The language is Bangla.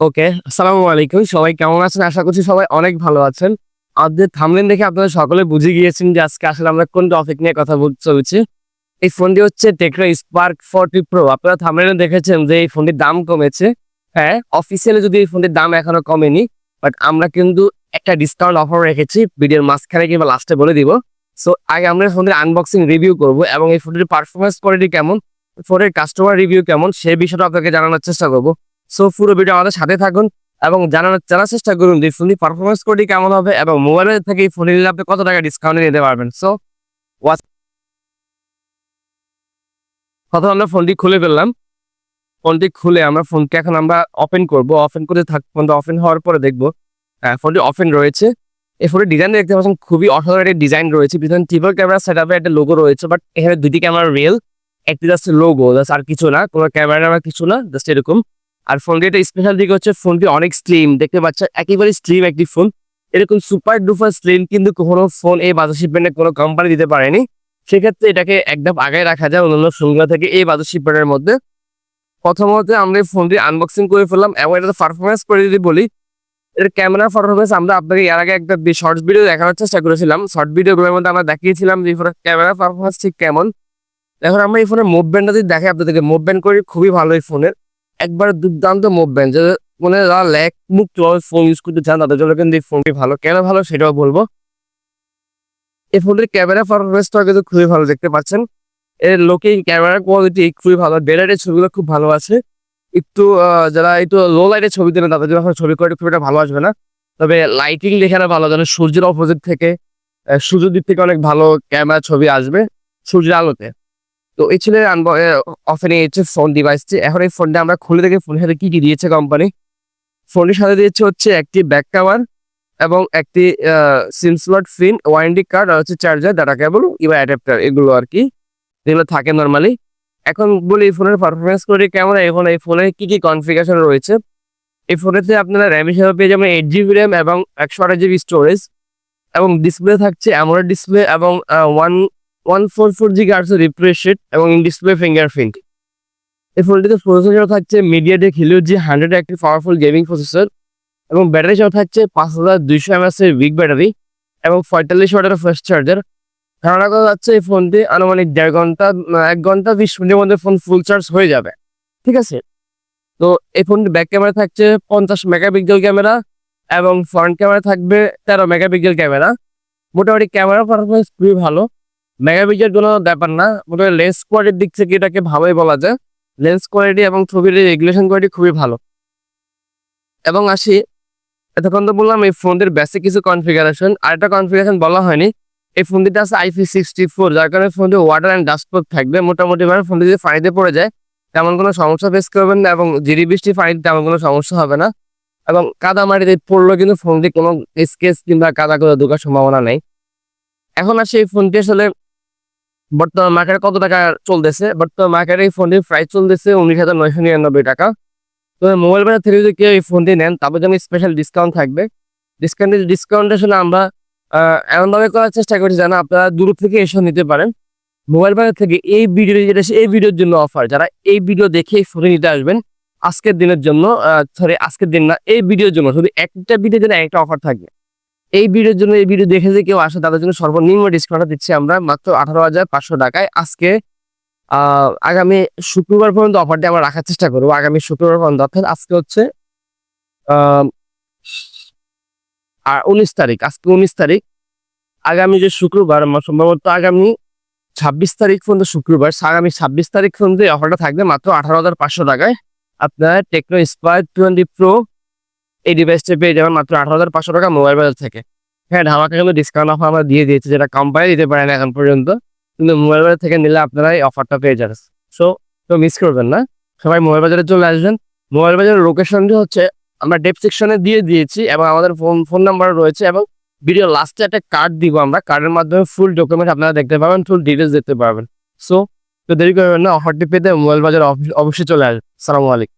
ওকে, আসসালামু আলাইকুম। সবাই কেমন আছেন? আশা করছি সবাই অনেক ভালো আছেন। আমাদের থামলেন দেখে আপনারা সকলে বুঝে গিয়েছেন যে আজকে আসলে আমরা কোন টপিক নিয়ে কথা বলতে চলেছি। এই ফোনটি হচ্ছে টেকরা স্পার্ক ফোরটি প্রো আপনারা থামলেনে দেখেছেন যে এই ফোনটির দাম কমেছে। হ্যাঁ অফিসিয়ালি যদি এই ফোনটির দাম এখনও কমেনি বাট আমরা কিন্তু একটা ডিসকাউন্ট অফার রেখেছি, ভিডিওর মাঝখানে কিংবা লাস্টে বলে দিব। সো আগে আমরা ফোনটির আনবক্সিং রিভিউ করব এবং এই ফোনটির পারফরমেন্স কোয়ালিটি কেমন, ফোনের কাস্টমার রিভিউ কেমন, সে বিষয়টা আপনাকে জানানোর চেষ্টা করব। সো পুরো ভিডিও আমাদের সাথে থাকুন এবং জানানোর, জানার চেষ্টা করুন যে ফোনটি পারফরমেন্স কোয়ালিটি কেমন হবে এবং মোবাইলের থেকে এই ফোন নিলে আপনি কত টাকা ডিসকাউন্টে নিতে পারবেন। সো ওয়াচ প্রথম আমরা ফোনটি খুলে ফেললাম। ফোনটি খুলে আমরা ফোনকে এখন আমরা ওপেন করব। ওপেন করে থাক ফোনটা ওপেন হওয়ার পরে দেখব ফোনটি ওপেন রয়েছে। এই ফোনের ডিজাইন দেখতে পাচ্ছেন, খুবই অসাধারণ একটা ডিজাইন রয়েছে। পিছনে ট্রিপল ক্যামেরা সেট আপে একটা লোগো রয়েছে বাট এখানে দুটি ক্যামেরা রিয়েল একটি জাস্ট লোগো জাস্ট আর কিছু না, কোনো ক্যামেরা কিছু না জাস্ট এরকম। আর ফোনটি একটা স্পেশাল দিক হচ্ছে ফোনটি অনেক স্লিম দেখতে পাচ্ছেন? একেবারে স্লিম একটি ফোন এরকম সুপার ডুপার স্লিম কিন্তু কোনো ফোন এই বাজার শিপমেন্টে কোনো কোম্পানি দিতে পারেনি। সেক্ষেত্রে এটাকে একদম আগায় রাখা যায় অন্যান্য ফোনগুলো থেকে এই বাজার শিপমেন্টের মধ্যে। প্রথমত আমরা এই ফোনটি আনবক্সিং করে ফেললাম এবং এটা পারফরমেন্স করে যদি বলি, এর ক্যামেরা পারফরমেন্স আমরা আপনাকে এর আগে একটা শর্ট ভিডিও দেখানোর চেষ্টা করেছিলাম। শর্ট ভিডিওগুলোর মধ্যে আমরা দেখিয়েছিলাম যে ফোনের ক্যামেরা পারফরমেন্স ঠিক কেমন। এখন আমরা এই ফোনের মুভমেন্টটা যদি দেখে আপনাদেরকে মুভমেন্ট করি খুবই ভালো এই ফোনের একবার দুর্দান্ত মুভমেন্ট যে মানে যারা ল্যাক মুক্ত ফোন ইউজ করতে চান তাদের জন্য কিন্তু এই ফোনটি ভালো। কেন ভালো সেটাও বলব। এই ফোনটির ক্যামেরা পারফরমেন্সটা কিন্তু খুবই ভালো দেখতে পাচ্ছেন। এর লোকিং ক্যামেরা কোয়ালিটি খুবই ভালো। ডেলারের ছবিগুলো খুব ভালো আছে। একটু যারা একটু লো লাইটের ছবি দেন তাদের জন্য ছবি কোয়ালিটি খুব একটা ভালো আসবে না। তবে লাইটিং দেখানো ভালো যেন সূর্যের অপোজিট থেকে আহ, সূর্যের দিক থেকে অনেক ভালো ক্যামেরা ছবি আসবে সূর্যের আলোতে। তো এই ছিল অফেনে হচ্ছে ফোন ডিভাইসটি এখন এই ফোনটা আমরা খুলে দেখে ফোনের সাথে কি কি দিয়েছে কোম্পানি ফোনের সাথে দিয়েছে হচ্ছে একটি ব্যাক কাভার এবং একটি SIM slot pin warranty card আর হচ্ছে চার্জার ডাটা কেবল ইবা অ্যাডাপ্টার এগুলো আর কি। যেগুলো থাকে নর্মালি এখন বলি এই ফোনের পারফরমেন্স করে কেমন? এখন এই ফোনে কি কি কনফিগারেশন রয়েছে? এই ফোনেতে আপনারা র্যাম হিসেবে পেয়ে যাবেন এইট জিবি র্যাম এবং একশো আঠাশ জিবি স্টোরেজ এবং ডিসপ্লে থাকছে অ্যামোলেড ডিসপ্লে এবং ওয়ান ওয়ান ফোর ফোর জি গার্ডস রিফ্রেশ এবং ইন ডিসপ্লে ফিঙ্গারপ্রিন্ট এই ফোনটিতে প্রসেসর থাকছে মিডিয়াটেক হিলিও জি হান্ড্রেড একটি পাওয়ারফুল গেমিং প্রসেসর এবং ব্যাটারি সহ থাকছে পাঁচ হাজার দুইশো এমএস এর উইক ব্যাটারি এবং পঁয়তাল্লিশ ওয়াটের ফাস্ট চার্জার ধারণা করা যাচ্ছে এই ফোনটি আনুমানিক দেড় ঘণ্টা এক ঘণ্টা বিশ মিনিটের মধ্যে ফোন ফুল চার্জ হয়ে যাবে। ঠিক আছে? তো এই ফোনটি ব্যাক ক্যামেরা থাকছে পঞ্চাশ মেগাপিক্সেল ক্যামেরা এবং ফ্রন্ট ক্যামেরা থাকবে তেরো মেগাপিক্সেল ক্যামেরা মোটামুটি ক্যামেরা পারফরমেন্স খুবই ভালো। মেগাপিক্সেল কোনো ব্যাপার না। মোটামুটি লেন্স কোয়ালিটির দিক থেকে এটাকে ভালোই বলা যায়। লেন্স কোয়ালিটি এবং ছবির রেগুলেশন কোয়ালিটি খুবই ভালো। এবং আসি, এতক্ষণ তো বললাম এই ফোনটির বেসিক কিছু কনফিগারেশন আরেকটা কনফিগারেশন বলা হয়নি। এই ফোনটিতে আছে আইপি সিক্সটি ফোর যার কারণে ফোনটি ওয়াটার অ্যান্ড ডাস্ট প্রুফ থাকবে। মোটামুটি ভাবে ফোনটি যদি পানিতে পড়ে যায়, তেমন কোনো সমস্যা ফেস করবেন না এবং জিরি বৃষ্টি পানিতে তেমন কোনো সমস্যা হবে না। এবং কাদা মাটিতে পড়লেও কিন্তু ফোনটি কোনো স্কেচ কিংবা কাদা করে ঢোকার সম্ভাবনা নেই। এখন আসে এই ফোনটি আসলে বর্তমান মার্কেটে কত টাকা চলতেছে? বর্তমান মার্কেটে এই ফোনটির প্রাইস চলতেছে উনিশ হাজার নয়শো নিরানব্বই টাকা। তো মোবাইল বাজার থেকে যদি কেউ এই ফোনটি নেন, তাদের জন্য স্পেশাল ডিসকাউন্ট থাকবে। ডিসকাউন্টের ডিসকাউন্ট আসলে আমরা এমনভাবে করার চেষ্টা করছি যেন আপনারা দূর থেকে এসে নিতে পারেন। মোবাইল বাজার থেকে এই ভিডিও যেটা এই ভিডিওর জন্য অফার যারা এই ভিডিও দেখে এই ফোনে নিতে আসবেন, আজকের দিনের জন্য সরি আজকের দিন না, এই ভিডিওর জন্য শুধু একটা ভিডিওর জন্য একটা অফার থাকবে। এই ভিডিওর জন্য, এই ভিডিও দেখে যে কেউ আসে, তাদের জন্য সর্বনিম্ন ডিসকাউন্ট দিচ্ছি আমরা মাত্র আঠারো হাজার পাঁচশো টাকায়। আজকে আগামী শুক্রবার পর্যন্ত অফারটি আমরা রাখার চেষ্টা করব, আগামী শুক্রবার পর্যন্ত। অর্থাৎ আজকে হচ্ছে আর উনিশ তারিখ, আজকে উনিশ তারিখ। আগামী যে শুক্রবার সম্ভবত আগামী ছাব্বিশ তারিখ পর্যন্ত শুক্রবার আগামী ছাব্বিশ তারিখ পর্যন্ত এই অফারটা থাকবে মাত্র আঠারো হাজার পাঁচশো টাকায়। আপনার টেকনো স্পায়ার টোয়েন্টি প্রো এই ডিভাইসটা পেয়ে যাবেন মাত্র আঠারো হাজার পাঁচশো টাকা মোবাইল বাজার থেকে। হ্যাঁ ধামাকা কিন্তু ডিসকাউন্ট অফার আমরা দিয়ে দিয়েছি, যেটা কোম্পানি দিতে পারে না এখন পর্যন্ত। কিন্তু মোবাইল বাজার থেকে নিলে আপনারা এই অফারটা পেয়ে যাবেন। সো তো মিস করবেন না। সবাই মোবাইল বাজারে চলে আসবেন। মোবাইল বাজারের লোকেশনটি হচ্ছে আমরা ডেপ সেকশনে দিয়ে দিয়েছি এবং আমাদের ফোন ফোন নাম্বার রয়েছে এবং ভিডিও লাস্টে একটা কার্ড দিব আমরা। কার্ডের মাধ্যমে ফুল ডকুমেন্ট আপনারা দেখতে পাবেন ফুল ডিটেলস দেখতে পারবেন সো তো দেরি করবেন না অফারটি পেতে মোবাইল বাজার অবশ্যই চলে আসবেন। সালামু আলাইকুম।